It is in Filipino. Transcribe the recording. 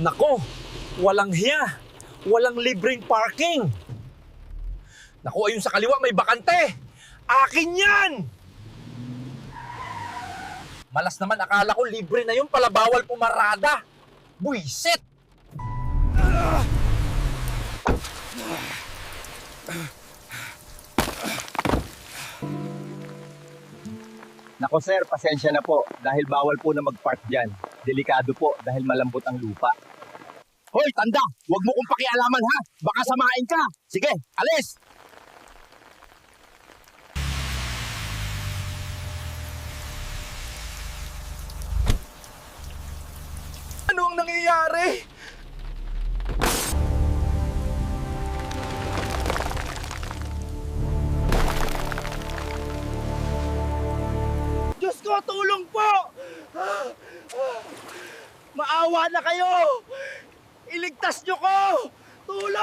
Nako, walang hiya. Walang libreng parking. Nako, ayun sa kaliwa may bakante. Akin yan! Malas naman, akala ko libre na yun, pala bawal pumarada. Buisit! Nako sir, pasensya na po dahil bawal po na mag-park dyan. Delikado po dahil malambot ang lupa. Hoy, tanda! Huwag mo kong pakialaman ha! Baka samain ka! Sige, alis! Ano ang nangyayari? Ko, tulong po! Maawa na kayo! Iligtas nyo ko! Tulong!